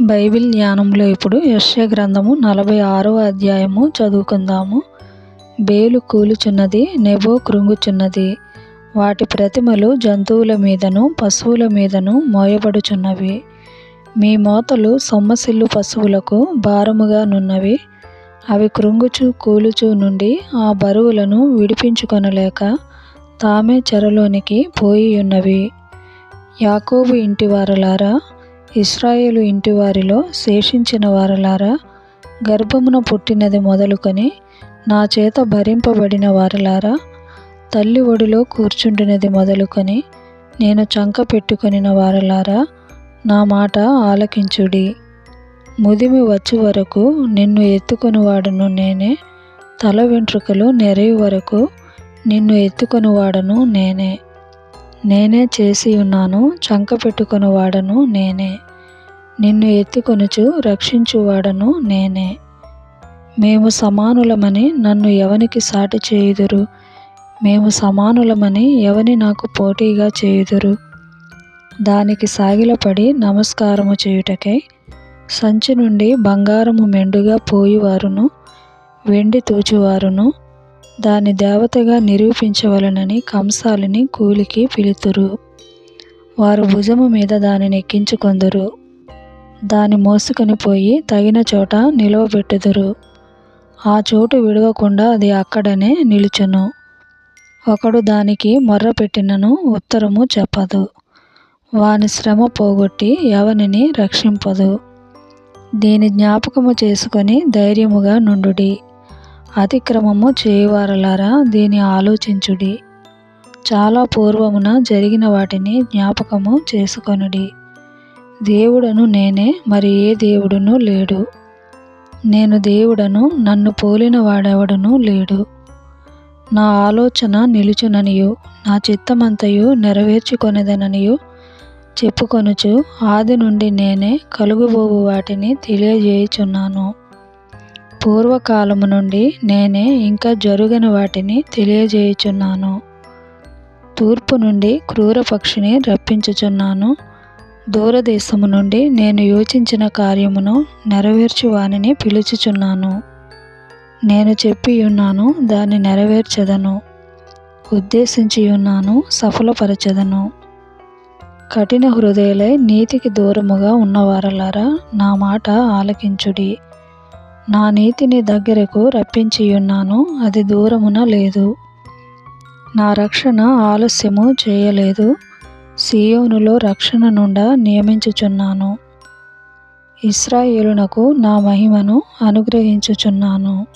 Bible జ్ఞానంలో ఇప్పుడు యశ్య గ్రంథము నలభై ఆరవ అధ్యాయము చదువుకుందాము. బేలు కూలుచున్నది నెబో కృంగుచున్నది. వాటి ప్రతిమలు జంతువుల మీదను పశువుల మీదను మోయబడుచున్నవి. మీ మోతలు సొమ్మసిల్లు పశువులకు భారముగా నున్నవి. అవి కృంగుచు కూలుచు నుండి ఆ బరువులను విడిపించుకొనలేక తామే చెరలోనికి పోయి ఉన్నవి యాకోబు ఇంటి వారలారా ఇస్రాయేలు ఇంటి వారిలో శేషించిన వారలారా గర్భమున పుట్టినది మొదలుకొని నా చేత భరింపబడిన వారలారా తల్లి ఒడిలో కూర్చుండినది మొదలుకొని నేను చంక పెట్టుకొనిన వారలారా నా మాట ఆలకించుడి. ముదిమి వచ్చు వరకు నిన్ను ఎత్తుకొనివాడను నేనే తల వెంట్రుకలు నెరయి వరకు నిన్ను ఎత్తుకొనివాడను నేనే. నేనే చేసి ఉన్నాను చంక పెట్టుకొని వాడను నేనే. నిన్ను ఎత్తుకొనుచు రక్షించువాడను నేనే. మేము సమానులమని నన్ను ఎవనికి సాటి చేయుదురు? మేము సమానులమని ఎవని నాకు పోటీగా చేయుదురు? దానికి సాగిలపడి నమస్కారము చేయుటకై సంచి నుండి బంగారము మెండుగా పోయివారును వెండి తూచువారును దాని దేవతగా నిరూపించవలనని కంసాలిని కూలికి పిలుతురు. వారు భుజము మీద దానిని ఎక్కించుకొందురు. దాని మోసుకొని పోయి తగిన చోట నిలవబెట్టుదురు. ఆ చోటు విడవకుండా అది అక్కడనే నిలుచును. ఒకడు దానికి మొర్ర పెట్టినను ఉత్తరము చెప్పదు. వాని శ్రమ పోగొట్టి ఎవనిని రక్షింపదు. దీని జ్ఞాపకము చేసుకొని ధైర్యముగా నుండుడి. అతిక్రమము చేయువారలారా? దీని ఆలోచించుడి. చాలా పూర్వమున జరిగిన వాటిని జ్ఞాపకము చేసుకొనుడి. దేవుడను నేనే మరి ఏ దేవుడును లేడు. నేను దేవుడను నన్ను పోలిన వాడెవడును లేడు. నా ఆలోచన నిలుచుననియు నా చిత్తమంతయు నెరవేర్చుకొనేదననియు చెప్పుకొనుచు ఆది నుండి నేనే కలుగుబోవు వాటిని తెలియజేయుచున్నాను. పూర్వకాలము నుండి నేనే ఇంకా జరుగని వాటిని తెలియజేయుచున్నాను. తూర్పు నుండి క్రూరపక్షిని రప్పించుచున్నాను. దూరదేశము నుండి నేను యోచించిన కార్యమును నెరవేర్చు వానిని పిలుచుచున్నాను. నేను చెప్పి ఉన్నాను దాన్ని నెరవేర్చదను. ఉద్దేశించి ఉన్నాను సఫలపరచదను. కఠిన హృదయలై నీతికి దూరముగా ఉన్నవారలారా నా మాట ఆలకించుడి. నా నీతిని దగ్గరకు రప్పించియున్నాను అది దూరమున లేదు. నా రక్షణ ఆలస్యము చేయలేదు సియోనులో రక్షణ నుండా నియమించుచున్నాను. ఇస్రాయేలునకు నా మహిమను అనుగ్రహించుచున్నాను.